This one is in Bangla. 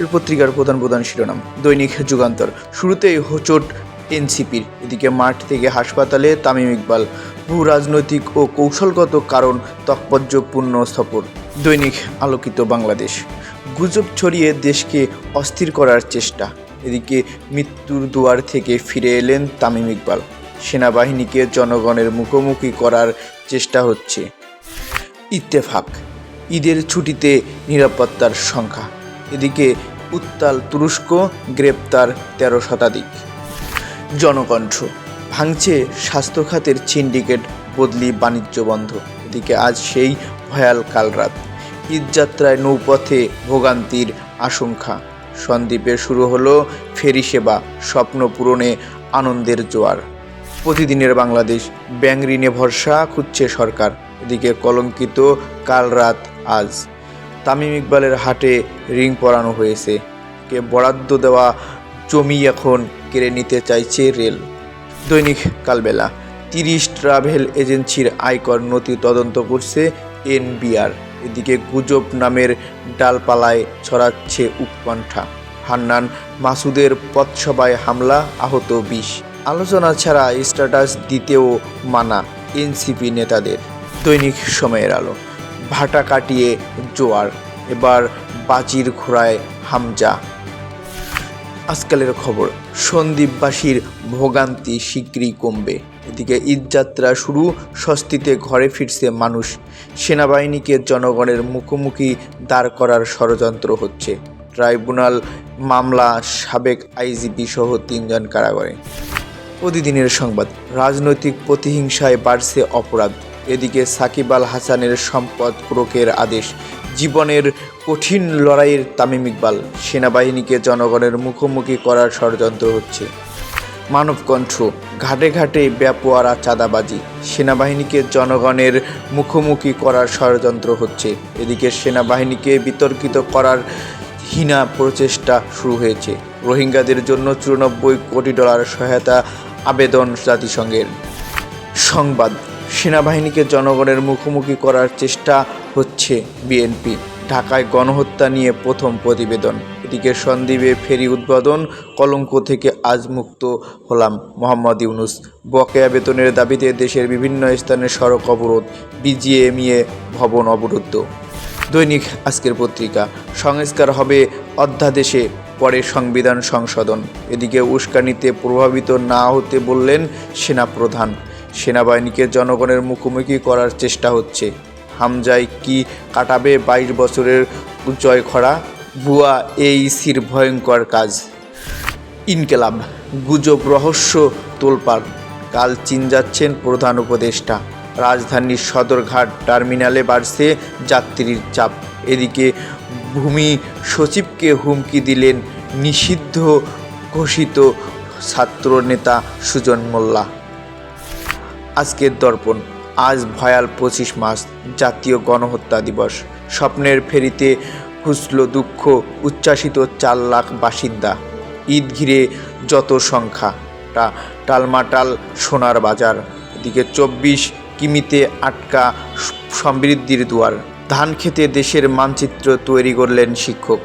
এর পত্রিকার প্রধান প্রধান শিরোনাম, দৈনিক যুগান্তর। শুরুতেই হোচট এনসিপির। এদিকে মাঠ থেকে হাসপাতালে তামিম ইকবাল। ভূ রাজনৈতিক ও কৌশলগত কারণ তাৎপর্যপূর্ণ সফর। দৈনিক আলোকিত বাংলাদেশ। গুজব ছড়িয়ে দেশকে অস্থির করার চেষ্টা। এদিকে মৃত্যুর দুয়ার থেকে ফিরে এলেন তামিম ইকবাল। সেনাবাহিনীকে জনগণের মুখোমুখি করার চেষ্টা হচ্ছে। ইত্তেফাক। ঈদের ছুটিতে নিরাপত্তার সংখ্যা। উত্তাল তুরস্ক গ্রেপ্তার তেরো শতাধিক। জনকণ্ঠ ভাঙছে স্বাস্থ্য খাতের সিন্ডিকেট বদলি বাণিজ্য বন্ধ। এদিকে আজ সেই ভয়াল কালরাত। ঈদযাত্রায় নৌপথে ভোগান্তির আশঙ্কা। সন্দ্বীপে শুরু হলো ফেরি সেবা, স্বপ্ন পূরণে আনন্দের জোয়ার। প্রতিদিনের বাংলাদেশ ব্যাংক ঋণে ভরসা খুঁজছে সরকার। এদিকে কলঙ্কিত কাল রাত আজ। তামিম ইকবালের হাটে রিং পরানো হয়েছে। কে বরাদ্দ দেওয়া জমি এখন কেড়ে নিতে চাইছে রেল। দৈনিক কালবেলা, তিরিশ ট্রাভেল এজেন্সির আয়কর নথি তদন্ত করছে এনবিআর। এদিকে গুজব নামের ডালপালায় ছড়াচ্ছে উৎকণ্ঠা। হান্নান মাসুদের পথসভায় হামলা, আহত বিষ আলোচনা ছাড়া স্ট্যাটাস দিতেও মানা এনসিপি নেতাদের। দৈনিক সময়ের আলো। ভাটা কাটিয়ে জোয়ার, এবার বাজির ঘোড়ায় হামজা। আজকালের খবর সন্দীপবাসীর ভোগান্তি শীঘ্রই কমবে। এদিকে ঈদযাত্রা শুরু, স্বস্তিতে ঘরে ফিরছে মানুষ। সেনাবাহিনীকে জনগণের মুখোমুখি দাঁড় করার ষড়যন্ত্র হচ্ছে। ট্রাইব্যুনাল মামলা, সাবেক আইজিপি সহ তিনজন কারাগারে। প্রতিদিনের সংবাদ, রাজনৈতিক প্রতিহিংসায় বাড়ছে অপরাধ। এদিকে সাকিব আল হাসানের সম্পদ ক্রোকের আদেশ, জীবনের কঠিন লড়াইয়ের তামিম ইকবাল, সেনাবাহিনীকে জনগণের মুখোমুখি করার ষড়যন্ত্র হচ্ছে। মানবকণ্ঠ, ঘাটে ঘাটে ব্যাপোয়ারা চাঁদাবাজি, সেনাবাহিনীকে জনগণের মুখোমুখি করার ষড়যন্ত্র হচ্ছে। এদিকে সেনাবাহিনীকে বিতর্কিত করার হীনা প্রচেষ্টা শুরু হয়েছে। রোহিঙ্গাদের জন্য চুরানব্বই কোটি ডলার সহায়তা আবেদন জাতিসংঘের। সংবাদ সেনাবাহিনীকে জনগণের মুখোমুখি করার চেষ্টা হচ্ছে বিএনপি। ঢাকায় গণহত্যা নিয়ে প্রথম প্রতিবেদন। এদিকে সন্দ্বীপে ফেরি উদ্বোধন, কলঙ্ক থেকে আজ মুক্ত হলাম মোহাম্মদ ইউনুস। বকেয়া বেতনের দাবিতে দেশের বিভিন্ন স্থানে সড়ক অবরোধ, বিজিএমইএ ভবন অবরুদ্ধ। দৈনিক আজকের পত্রিকা, সংস্কার হবে অধ্যাদেশে, পরে সংবিধান সংশোধন। এদিকে উস্কানিতে প্রভাবিত না হতে বললেন সেনাপ্রধান। সেনাবাহিনীকে জনগণের মুখোমুখি করার চেষ্টা হচ্ছে। হামজায় কি কাটাবে বাইশ বছরের জয় খরা ভুয়া এইসির ভয়ঙ্কর কাজ। ইনকেলাব, গুজব রহস্য তোলপাড়। কাল চীন যাচ্ছেন প্রধান উপদেষ্টা। রাজধানীর সদরঘাট টার্মিনালে বাড়ছে যাত্রীর চাপ। এদিকে ভূমি সচিবকে হুমকি দিলেন নিষিদ্ধ ঘোষিত ছাত্রনেতা সুজন মোল্লা। আজকের দর্পণ। আজ ভয়াল পঁচিশ মাস জাতীয় গণহত্যা দিবস। স্বপ্নের ফেরিতে ঘুষল দুঃখ, উচ্ছ্বাসিত চার লাখ বাসিন্দা। ঈদ ঘিরে যত সংখ্যা টা টালমাটাল সোনার বাজার। এদিকে চব্বিশ কিমিতে আটকা সমৃদ্ধির দুয়ার। ধান খেতে দেশের মানচিত্র তৈরি করলেন শিক্ষক।